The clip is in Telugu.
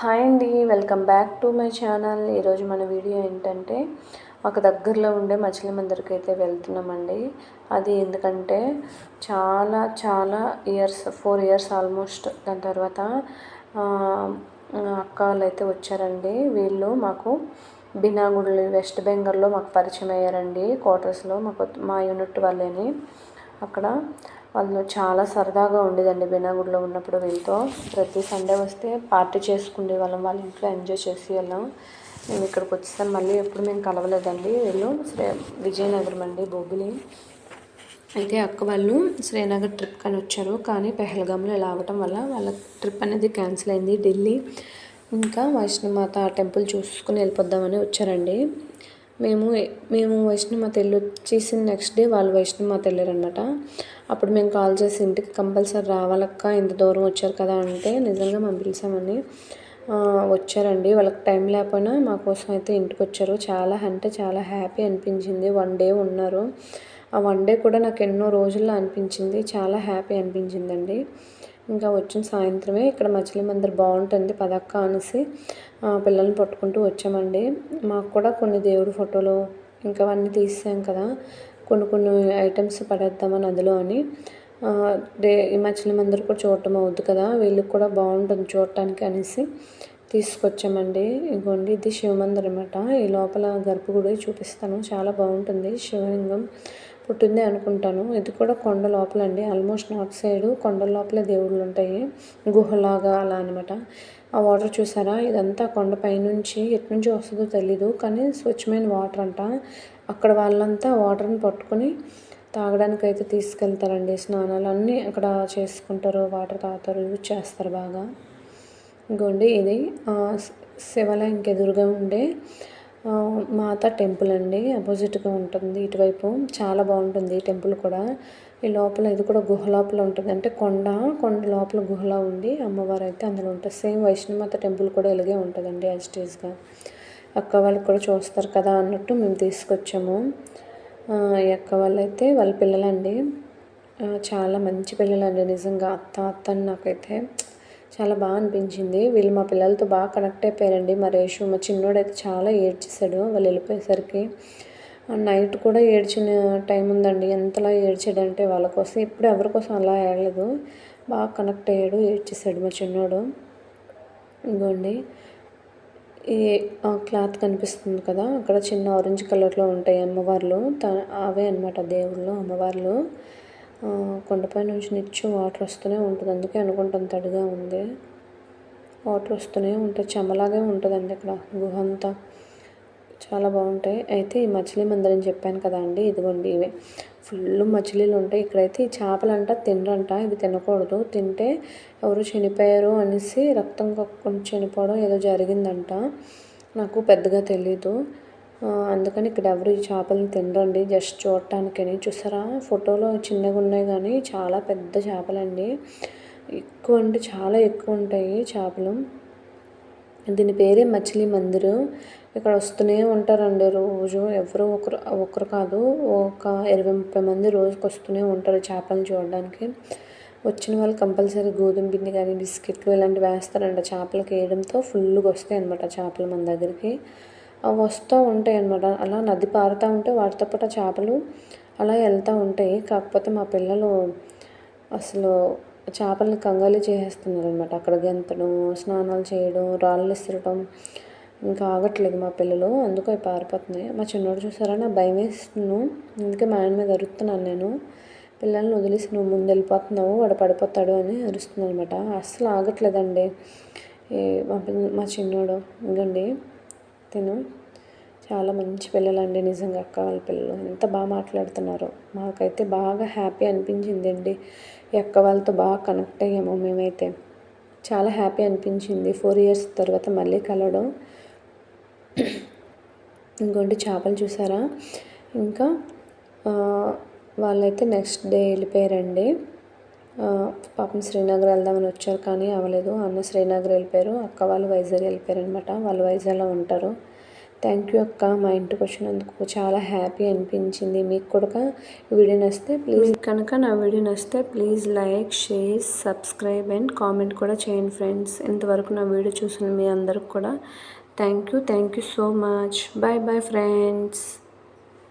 హాయ్ అండి welcome back to my channel. ఈరోజు మన వీడియో ఏంటంటే మాకు దగ్గరలో ఉండే మచిలీ మందిరికి అయితే వెళ్తున్నామండి. అది ఎందుకంటే చాలా చాలా ఇయర్స్ ఫోర్ ఇయర్స్ ఆల్మోస్ట్ దాని తర్వాత అక్క వాళ్ళు అయితే వచ్చారండి. వీళ్ళు మాకు బినాగుడి వెస్ట్ బెంగాల్లో మాకు పరిచయం అయ్యారండి క్వార్టర్స్లో. మాకు మా యూనిట్ వాళ్ళని. అక్కడ వాళ్ళు చాలా సరదాగా ఉండేదండి. బీనాగుడిలో ఉన్నప్పుడు వీళ్ళతో ప్రతి సండే వస్తే పార్టీ చేసుకునే వాళ్ళం. వాళ్ళ ఇంట్లో ఎంజాయ్ చేసి వెళ్ళాం మేము ఇక్కడికి వచ్చేసాం మళ్ళీ ఎప్పుడు మేము కలవలేదండి. వీళ్ళు శ్రీ విజయనగరం అండి బొబ్బిలి అయితే అక్క వాళ్ళు శ్రీనగర్ ట్రిప్ అని వచ్చారు. కానీ పెహల్గామ్లో ఇలా అవ్వటం వల్ల వాళ్ళ ట్రిప్ అనేది క్యాన్సిల్ అయింది. ఢిల్లీ ఇంకా వైష్ణమాత టెంపుల్ చూసుకుని వెళ్ళిపోద్దామని వచ్చారండి. మేము మేము వైష్ణమాత వెళ్ళి వచ్చేసిన నెక్స్ట్ డే వాళ్ళు వైష్ణమాత వెళ్ళారనమాట అప్పుడు మేము కాల్ చేసి ఇంటికి కంపల్సరీ రావాలక్క ఇంత దూరం వచ్చారు కదా అంటే నిజంగా మేము పిలిచామని వచ్చారండి. వాళ్ళకి టైం లేకపోయినా మా కోసం అయితే ఇంటికి వచ్చారు చాలా అంటే చాలా హ్యాపీ అనిపించింది. వన్ డే ఉన్నారు. ఆ వన్ డే కూడా నాకు ఎన్నో రోజుల్లో అనిపించింది. చాలా హ్యాపీ అనిపించిందండి. ఇంకా వచ్చిన సాయంత్రమే ఇక్కడ మచిలీ మందిర్ బాగుంటుంది పదక్క అనేసి. పిల్లల్ని పట్టుకుంటూ వచ్చామండి. మాకు కూడా కొన్ని దేవుడి ఫోటోలు ఇంకా అవన్నీ తీసాం కదా. కొన్ని కొన్ని ఐటమ్స్ పడేద్దామని అందులో అని. డే హిమాచల్ మందిర్ కూడా చూడటం అవుద్ది కదా. వీళ్ళకి కూడా బాగుంటుంది చూడటానికి అనేసి తీసుకొచ్చామండి. ఇగోండి ఇది శివమందిర్ అనమాట ఈ లోపల గర్భగుడి చూపిస్తాను. చాలా బాగుంటుంది. శివలింగం పుట్టింది అనుకుంటాను. ఇది కూడా కొండ లోపల అండి ఆల్మోస్ట్ నార్త్ సైడ్ కొండ లోపల దేవుళ్ళు ఉంటాయి. గుహలాగా అలా అనమాట ఆ వాటర్ చూసారా? ఇదంతా కొండపై నుంచి ఎట్నుంచి వస్తుందో తెలీదు కానీ స్వచ్ఛమైన వాటర్ అంట. అక్కడ వాళ్ళంతా వాటర్ని పట్టుకొని తాగడానికి అయితే తీసుకెళ్తారండి. స్నానాలు అన్నీ అక్కడ చేసుకుంటారు వాటర్ తాగుతారు యూజ్ చేస్తారు బాగా. ఇంకోండి ఇది శివాలయంకి ఎదురుగా ఉండే మాత టెంపుల్ అండి. అపోజిట్గా ఉంటుంది ఇటువైపు. చాలా బాగుంటుంది టెంపుల్ కూడా. ఈ లోపల ఇది కూడా గుహ లోపల ఉంటుంది. అంటే కొండ కొండ లోపల గుహలా ఉండి అమ్మవారు అయితే అందులో ఉంటుంది సేమ్ వైష్ణవమాత టెంపుల్ కూడా ఇలాగే ఉంటుందండి యాజ్టీస్గా అక్క వాళ్ళకి కూడా చూస్తారు కదా అన్నట్టు మేము తీసుకొచ్చాము. ఈ అక్క వాళ్ళైతే వాళ్ళ పిల్లలండి. చాలా మంచి పిల్లలండి నిజంగా. అత్త అత్త అని నాకైతే చాలా బాగా అనిపించింది. వీళ్ళు మా పిల్లలతో బాగా కనెక్ట్ అయిపోయారండి. మా రేషు మా చిన్నోడైతే చాలా ఏడ్చేసాడు వాళ్ళు వెళ్ళిపోయేసరికి నైట్ కూడా ఏడ్చిన టైం ఉందండి. ఎంతలా ఏడ్చాడంటే వాళ్ళ కోసం. ఇప్పుడు ఎవరి కోసం అలా ఏడలేదు. బాగా కనెక్ట్ అయ్యాడు ఏడ్చేసాడు మా చిన్నోడు. ఇంకోండి ఈ క్లాత్ కనిపిస్తుంది కదా అక్కడ చిన్న ఆరెంజ్ కలర్లో ఉంటాయి అమ్మవార్లు. అవే అనమాట దేవుళ్ళు అమ్మవార్లు. కొండపై నుంచి నిత్యం వాటర్ వస్తూనే ఉంటుంది. అందుకే అనుకుంటాను తడిగా ఉంది. వాటర్ వస్తూనే ఉంటుంది. చెమ్మలాగే ఉంటుందండి ఇక్కడ గుహ అంతా. చాలా బాగుంటాయి. అయితే ఈ మచిలీ మందిరం చెప్పాను కదా అండి ఇదిగోండి ఇవే. ఫుల్ మచిలీలు ఉంటాయి. ఇక్కడైతే ఈ చేపలంట తినరంట ఇవి తినకూడదు. తింటే ఎవరు చనిపోయారు అనేసి రక్తం కక్కుని చనిపోవడం ఏదో జరిగిందంట. నాకు పెద్దగా తెలీదు. అందుకని ఇక్కడ ఎవరు ఈ చేపలను తినరండి జస్ట్ చూడటానికని. చూసారా? ఫోటోలో చిన్నగా ఉన్నాయి కానీ చాలా పెద్ద చేపలండి. ఎక్కువ అంటే చాలా ఎక్కువ ఉంటాయి చేపలు. దీని పేరే మచిలీ మందిరు. ఇక్కడ వస్తూనే ఉంటారండి రోజు. ఎవరు ఒకరు ఒకరు కాదు ఒక ఇరవై ముప్పై మంది రోజుకి వస్తూనే ఉంటారు చేపలను చూడడానికి. వచ్చిన వాళ్ళు కంపల్సరీ గోధుమ పిండి కానీ బిస్కెట్లు ఇలాంటివి వేస్తారంట. చేపలకి వేయడంతో ఫుల్గా వస్తాయి అనమాట చేపలు మన దగ్గరికి. అవి వస్తూ ఉంటాయి అనమాట అలా నది పారుతూ ఉంటే వాటితో పాటు చేపలు అలా వెళ్తూ ఉంటాయి. కాకపోతే మా పిల్లలు అసలు చేపల్ని కంగాలి చేసేస్తున్నారు అనమాట అక్కడ గెంతడం స్నానాలు చేయడం రాళ్ళు ఇసరడం ఇంకా ఆగట్లేదు మా పిల్లలు అందుకు అవి పారిపోతున్నాయి. మా చిన్నోడు చూసారా? నా భయం వేస్తున్నాను అందుకే మా ఆయన మీద అరుస్తున్నాను నేను. పిల్లల్ని వదిలేసి నువ్వు ముందు వెళ్ళిపోతున్నావు వాడు పడిపోతాడు అని అరుస్తున్నాను అనమాట అస్సలు ఆగట్లేదండి. మా మా చిన్నోడు ఇంకండి తిను. చాలా మంచి పిల్లలండి నిజంగా అక్క వాళ్ళ పిల్లలు. ఎంత బాగా మాట్లాడుతున్నారో. మాకైతే బాగా హ్యాపీ అనిపించింది అండి అక్క వాళ్ళతో బాగా కనెక్ట్ అయ్యాము మేమైతే. చాలా హ్యాపీ అనిపించింది. ఫోర్ ఇయర్స్ తర్వాత మళ్ళీ కలవడం. ఇంకోటి చేపలు చూసారా? ఇంకా వాళ్ళైతే నెక్స్ట్ డే వెళ్ళిపోయారండి. పాపం శ్రీనగర్ వెళ్దామని వచ్చారు కానీ అవ్వలేదు అన్న శ్రీనగర్ వెళ్ళిపోయారు. అక్క వాళ్ళు వైజాగ్ వెళ్ళిపోయారు అనమాట వాళ్ళు వైజాగ్లో ఉంటారు. థ్యాంక్ యూ అక్క మా ఇంటికి వచ్చినందుకు చాలా హ్యాపీ అనిపించింది. మీకు కూడా వీడియో నచ్చితే ప్లీజ్ కనుక నా వీడియో నచ్చితే please like share subscribe and comment కూడా చేయండి ఫ్రెండ్స్. ఇంతవరకు నా వీడియో చూసిన మీ అందరికి కూడా thank you. Thank you so much. Bye bye friends.